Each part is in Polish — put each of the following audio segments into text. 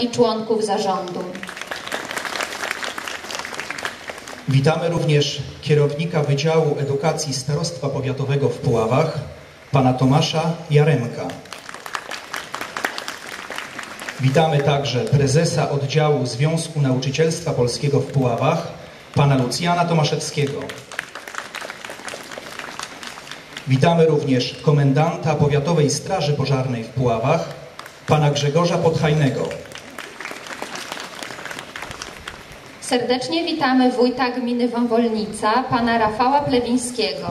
i członków zarządu. Witamy również kierownika Wydziału Edukacji Starostwa Powiatowego w Puławach, pana Tomasza Jaremka. Witamy także prezesa oddziału Związku Nauczycielstwa Polskiego w Puławach, pana Lucjana Tomaszewskiego. Witamy również komendanta Powiatowej Straży Pożarnej w Puławach, pana Grzegorza Podhajnego. Serdecznie witamy wójta gminy Wąwolnica, pana Rafała Plewińskiego.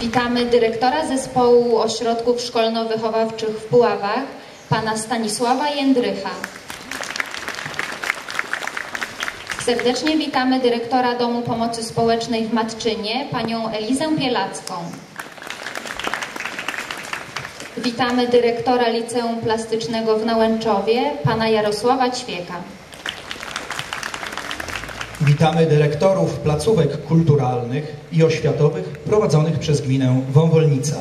Witamy dyrektora zespołu ośrodków szkolno-wychowawczych w Puławach, pana Stanisława Jędrycha. Serdecznie witamy dyrektora Domu Pomocy Społecznej w Matczynie, panią Elizę Pielacką. Witamy dyrektora Liceum Plastycznego w Nałęczowie, pana Jarosława Ćwieka. Witamy dyrektorów placówek kulturalnych i oświatowych prowadzonych przez gminę Wąwolnica.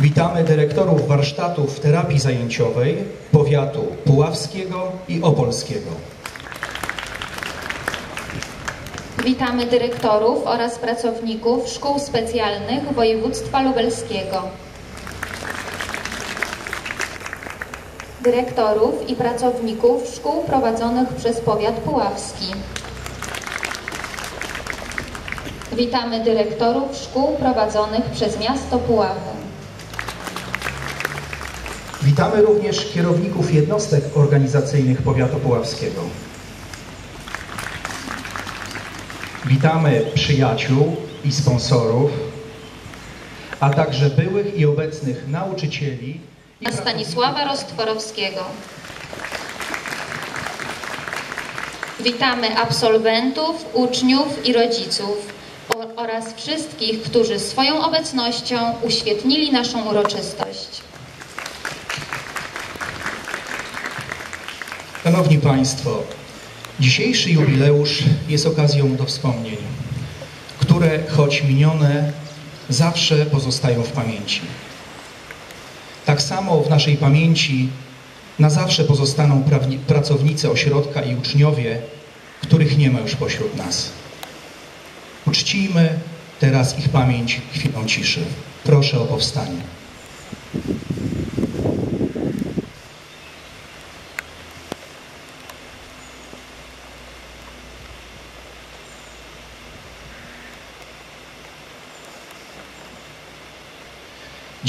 Witamy dyrektorów warsztatów terapii zajęciowej powiatu puławskiego i opolskiego. Witamy dyrektorów oraz pracowników szkół specjalnych województwa lubelskiego. Dyrektorów i pracowników szkół prowadzonych przez powiat puławski. Witamy dyrektorów szkół prowadzonych przez miasto Puławy. Witamy również kierowników jednostek organizacyjnych powiatu puławskiego. Witamy przyjaciół i sponsorów, a także byłych i obecnych nauczycieli i Stanisława Rostworowskiego. Witamy absolwentów, uczniów i rodziców oraz wszystkich, którzy swoją obecnością uświetnili naszą uroczystość. Szanowni Państwo, dzisiejszy jubileusz jest okazją do wspomnień, które choć minione, zawsze pozostają w pamięci. Tak samo w naszej pamięci na zawsze pozostaną pracownicy ośrodka i uczniowie, których nie ma już pośród nas. Uczcijmy teraz ich pamięć chwilą ciszy. Proszę o powstanie.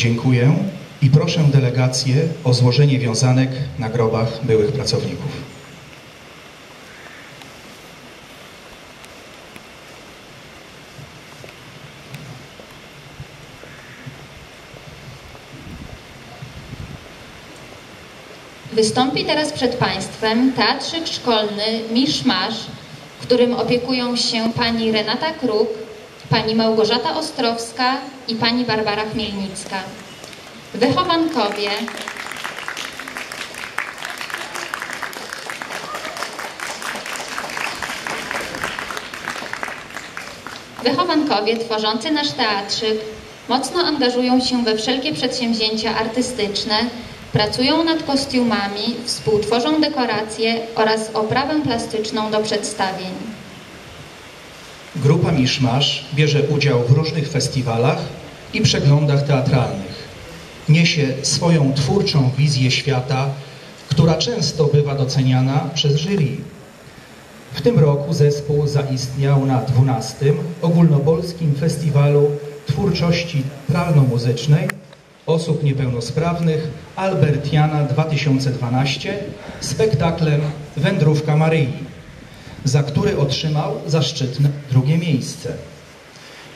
Dziękuję i proszę delegację o złożenie wiązanek na grobach byłych pracowników. Wystąpi teraz przed Państwem teatrzyk szkolny Miszmasz, którym opiekują się pani Renata Kruk, pani Małgorzata Ostrowska i pani Barbara Chmielnicka. Wychowankowie Wychowankowie tworzący nasz teatrzyk mocno angażują się we wszelkie przedsięwzięcia artystyczne, pracują nad kostiumami, współtworzą dekoracje oraz oprawę plastyczną do przedstawień. Grupa Miszmasz bierze udział w różnych festiwalach i przeglądach teatralnych. Niesie swoją twórczą wizję świata, która często bywa doceniana przez jury. W tym roku zespół zaistniał na 12. Ogólnopolskim Festiwalu Twórczości Teatralno-Muzycznej Osób Niepełnosprawnych Albertiana 2012 spektaklem Wędrówka Maryi, za który otrzymał zaszczytne drugie miejsce.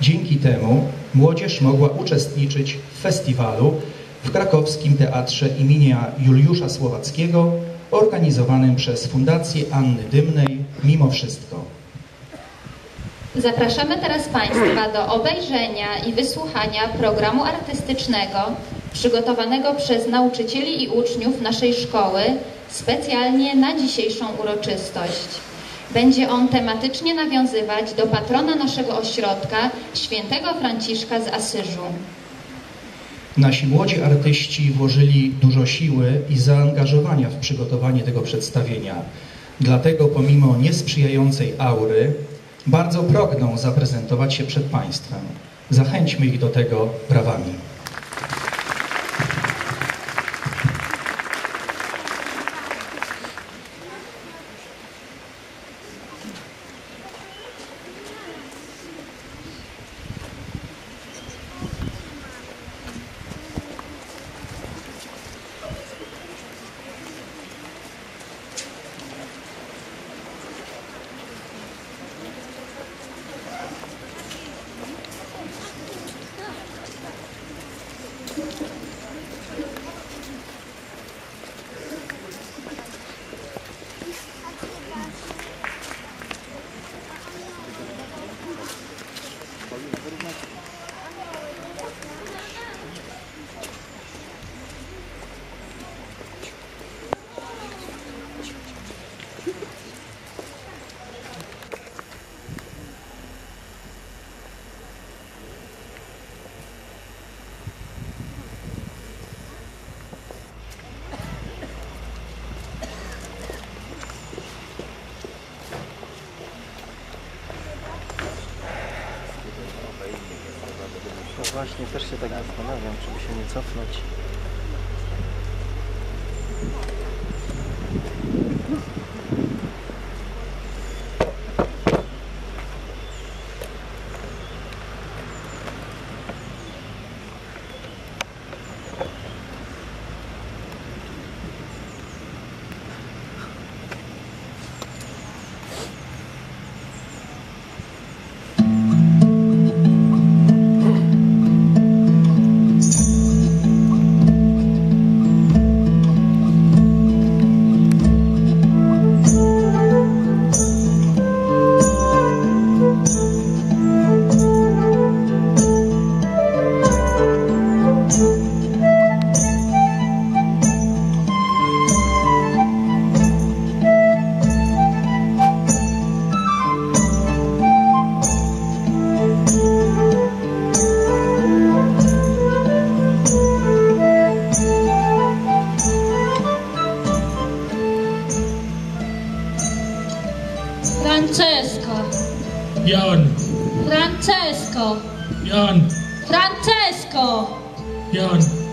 Dzięki temu młodzież mogła uczestniczyć w festiwalu w krakowskim Teatrze imienia Juliusza Słowackiego organizowanym przez Fundację Anny Dymnej Mimo Wszystko. Zapraszamy teraz Państwa do obejrzenia i wysłuchania programu artystycznego przygotowanego przez nauczycieli i uczniów naszej szkoły specjalnie na dzisiejszą uroczystość. Będzie on tematycznie nawiązywać do patrona naszego ośrodka, świętego Franciszka z Asyżu. Nasi młodzi artyści włożyli dużo siły i zaangażowania w przygotowanie tego przedstawienia. Dlatego pomimo niesprzyjającej aury bardzo pragną zaprezentować się przed Państwem. Zachęćmy ich do tego brawami. Właśnie, też się tak zastanawiam, czy by się nie cofnąć. 够。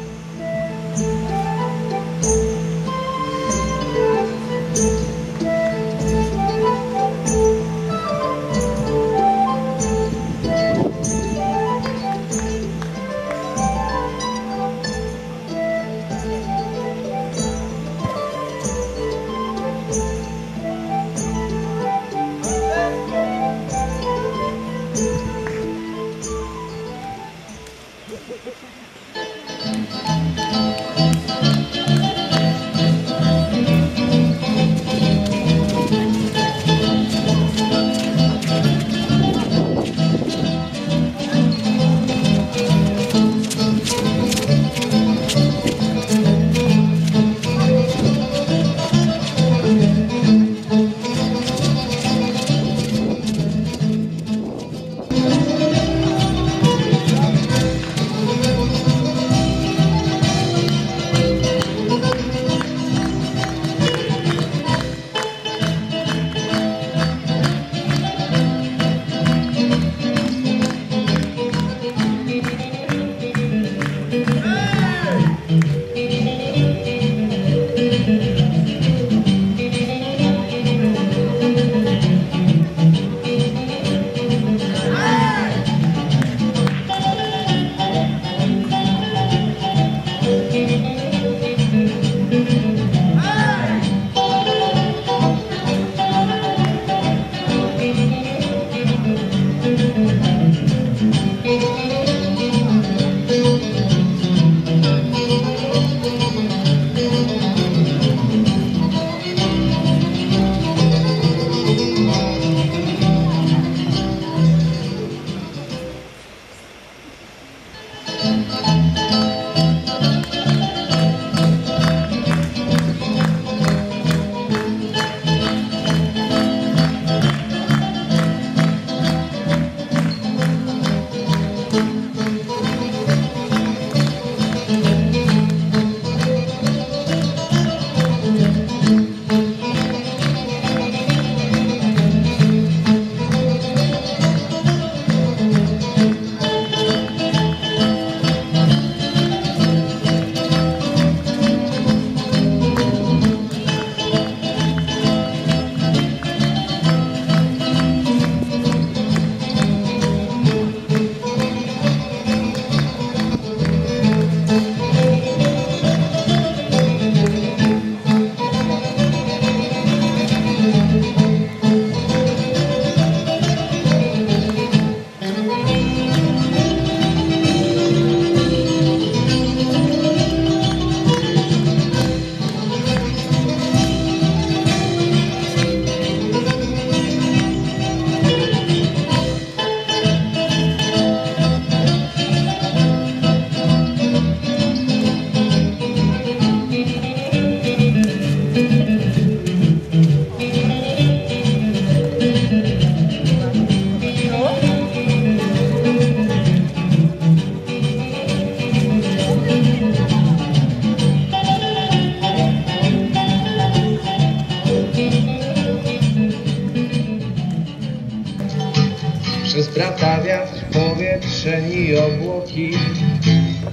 Strata wiatr, powietrze i obłoki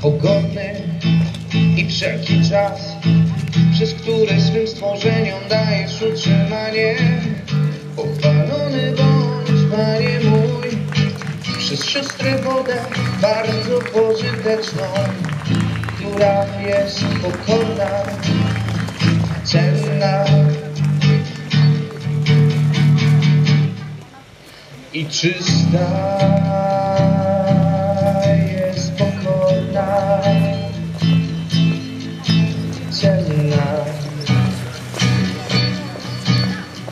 Pogodny i wszelki czas Przez który swym stworzeniom dajesz utrzymanie. Pochwalony bądź, Panie mój Przez siostrę wodę bardzo pożyteczną Która jest pokorna. I czysta jest pokorna, cenna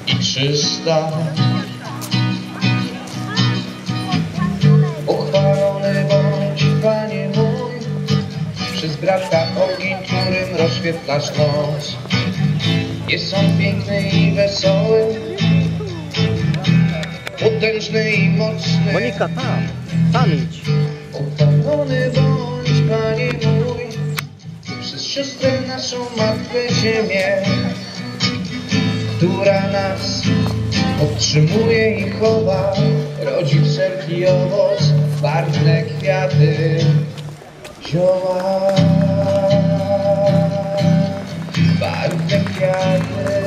i czysta. Pochwalony bądź, Panie mój, przez brata ogień, którym rozświetlasz noc. Jest on piękny i wesoły, potężny i mocny. Monika, tam. Tam idź. Opalony bądź, Panie mój, przez siostrę naszą Matkę Ziemię, która nas podtrzymuje i chowa, rodzi wszelki owoc, barwne kwiaty, zioła. Barwne kwiaty,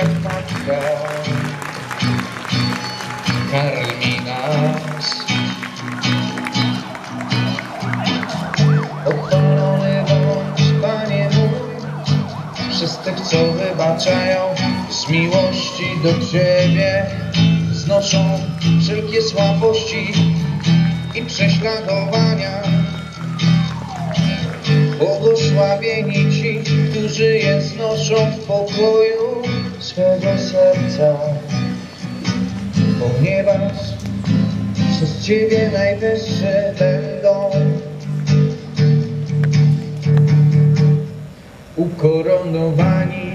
jak matka karmi nas. Pochwalony bądź, Panie mój, przez tych, co wybaczają z miłości do Ciebie, znoszą wszelkie słabości i prześladowania. Błogosławieni ci, którzy je znoszą w pokoju swego serca ponieważ przez Ciebie najwyższe będą ukoronowani.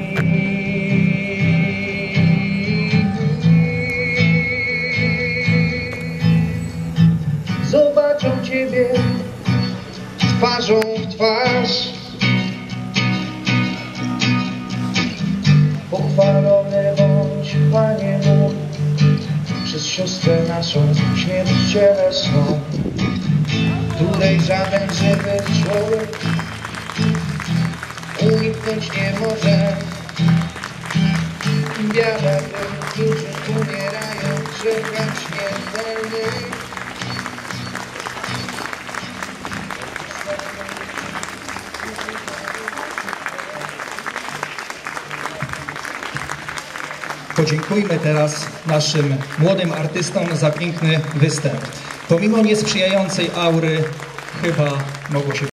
Siostrę naszą śmierć cielesną, której żaden żywy człowiek uniknąć nie może. Tych, którzy umierają grzechach śmiertelnych. Podziękujmy teraz naszym młodym artystom za piękny występ. Pomimo niesprzyjającej aury chyba mogło się